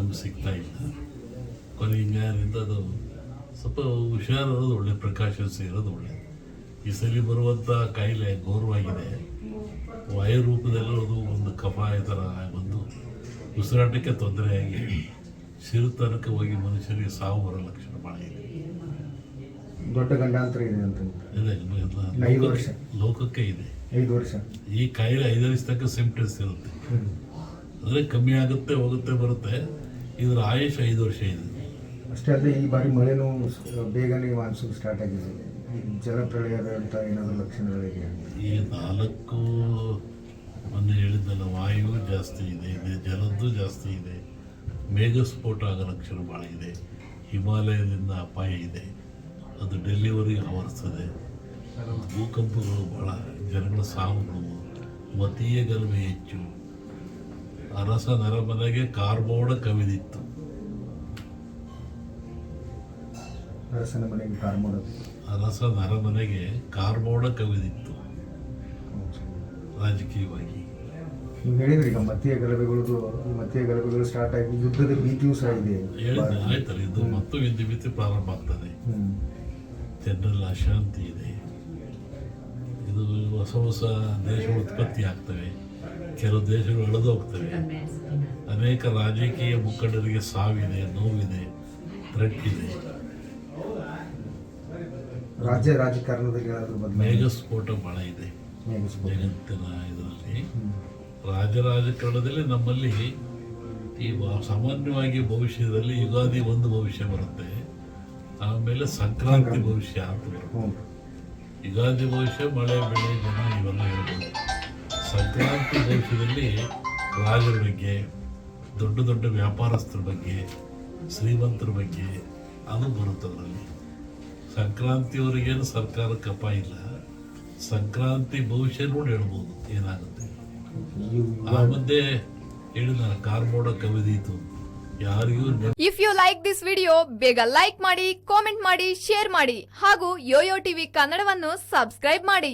ನಮ್ಗೆ ಸಿಗ್ತಾ ಇಲ್ಲ. ಕೊನೆ ಹಿಂಗಾರಿಂದ ಅದು ಸ್ವಲ್ಪ ಹುಷಾರಿರೋದು ಒಳ್ಳೆ ಪ್ರಕಾಶ ಇರೋದು ಒಳ್ಳೆ. ಈ ಸಲ ಬರುವಂಥ ಕಾಯಿಲೆ ಘೋರವಾಗಿದೆ. ವಾಯು ರೂಪದಲ್ಲಿರೋದು ಒಂದು ಕಫ ಈ ಥರ ಬಂದು ಉಸಿರಾಟಕ್ಕೆ ತೊಂದರೆಯಾಗಿ ಸಿರುತನಕ್ಕೆ ಹೋಗಿ ಮನುಷ್ಯರಿಗೆ ಸಾವು ಬರೋ ಲಕ್ಷಣ ಭಾಳ ಇದೆ. ದೊಡ್ಡ ಗಂಡಾಂತರ ಇದೆ ಅಂತ ಇದೆ ಐದು ವರ್ಷ. ಲೋಕಕ್ಕೆ ಇದೆ. ಐದು ವರ್ಷ. ಈ ಕಾಯಿಲೆ ಐದು ವರ್ಷ ತನಕ ಸಿಂಪ್ಟಮ್ಸ್ ಇರುತ್ತೆ ಅಂದರೆ ಕಮ್ಮಿ ಆಗುತ್ತೆ ಹೋಗುತ್ತೆ ಬರುತ್ತೆ. ಇದರ ಆಯುಷ್ ಐದು ವರ್ಷ ಇದೆ ಅಷ್ಟೇ ಅಲ್ಲದೆ ಈ ಬಾರಿ ಮಳೆನೂ ಬೇಗನೆ ಮಾನ್ಸೂನ್ ಸ್ಟಾರ್ಟ್ ಆಗಿದೆ. ಜಲಪ್ರಳಯದಂಥ ಏನಾದರೂ ಲಕ್ಷಣಗಳಿದೆ ಈ ನಾಲ್ಕು ಮೊನ್ನೆ ಹೇಳಿದ್ದಲ್ಲ ವಾಯು ಜಾಸ್ತಿ ಇದೆ ಇದೆ ಜಲದ್ದು ಜಾಸ್ತಿ ಇದೆ ಮೇಘಸ್ಫೋಟ ಆಗೋ ಲಕ್ಷಣ ಭಾಳ ಇದೆ ಹಿಮಾಲಯದಿಂದ ಅಪಾಯ ಇದೆ ಅದು ಡೆಲಿವರಿ ಆವರಿಸ್ತದೆ. ಭೂಕಂಪಗಳು ಭಾಳ ಜನಗಳ ಸಾವುಗಳು ಮತೀಯ ಗಲಭೆ ಹೆಚ್ಚು. ಅರಸ ನರಮನೆಗೆ ಕಾರ್ಬೋಡ ಕವಿದಿತ್ತು. ಅರಸನ ಮನೆಗೆ ಕಾರ್ ಮಾಡೋದು ಅರಸ ನರಮನೆಗೆ ಕಾರ್ಬೋಡ ಕವಿದಿತ್ತು. ರಾಜಕೀಯವಾಗಿ. ನೀವು ಹೇಳಿದ್ರಿ ಈಗ ಮತೀಯ ಗಲಭೆಗಳು ಮತೀಯ ಗಲಭೆಗಳು ಸ್ಟಾರ್ಟ್ ಆಗಿ ಯುದ್ಧದ ಭೀತಿಯೂ ಸಹ ಇದೆ. ಆಯ್ತಲ್ಲ ಇದು ಮತ್ತು ಯುದ್ಧ ಭೀತಿ ಪ್ರಾರಂಭ ಆಗ್ತದೆ. ಜನರಲ್ಲಿ ಅಶಾಂತಿ ಇದೆ. ಇದು ಹೊಸ ಹೊಸ ದೇಶ ಉತ್ಪತ್ತಿ ಆಗ್ತವೆ. ಕೆಲವು ದೇಶಗಳು ಎಳೆದು ಹೋಗ್ತವೆ. ಅನೇಕ ರಾಜಕೀಯ ಮುಖಂಡರಿಗೆ ಸಾವಿದೆ ನೋವಿದೆ ಇದೆ ರಾಜ್ಯ ರಾಜಕಾರಣದಲ್ಲಿ ಮೇಘಸ್ಫೋಟ ಬಹಳ ಇದೆ. ಜಗತ್ತಿನ ಇದರಲ್ಲಿ. ರಾಜ್ಯ ರಾಜ ರಾಜಕಾರಣದಲ್ಲಿ ನಮ್ಮಲ್ಲಿ ಈ ಸಾಮಾನ್ಯವಾಗಿ ಭವಿಷ್ಯದಲ್ಲಿ ಯುಗಾದಿ ಒಂದು ಭವಿಷ್ಯ ಬರುತ್ತೆ. ಆಮೇಲೆ ಸಂಕ್ರಾಂತಿ ಭವಿಷ್ಯ ಅಂತ ಯುಗಾದಿ ಭವಿಷ್ಯ ಮಳೆ ಬೆಳೆ ಜನ ಇವೆಲ್ಲ ಹೇಳ್ಬೋದು ಸಂಕ್ರಾಂತಿ ದೇಶದಲ್ಲಿ ರಾಜರ ಬಗ್ಗೆ ದೊಡ್ಡ ದೊಡ್ಡ ವ್ಯಾಪಾರಸ್ಥರ ಬಗ್ಗೆ, ಶ್ರೀಮಂತರ ಬಗ್ಗೆ ಅದು ಬರುತ್ತೆ ಅದರಲ್ಲಿ. ಸಂಕ್ರಾಂತಿಯವರಿಗೇನು ಸರ್ಕಾರ ಕಪ ಇಲ್ಲ. ಸಂಕ್ರಾಂತಿ ಭವಿಷ್ಯ ನೋಡಿ ಹೇಳ್ಬೋದು ಏನಾಗುತ್ತೆ. ಆ ಮಧ್ಯೆ ಹೇಳಿದ ಕಾರ್ಬೋಡ ಕವಿದೀತು if you like this video ಬೇಗ ಲೈಕ್ ಮಾಡಿ ಕಾಮೆಂಟ್ ಮಾಡಿ ಶೇರ್ ಮಾಡಿ ಹಾಗೂ ಯೋಯೋ ಟಿವಿ ಕನ್ನಡವನ್ನು ಸಬ್ಸ್ಕ್ರೈಬ್ ಮಾಡಿ.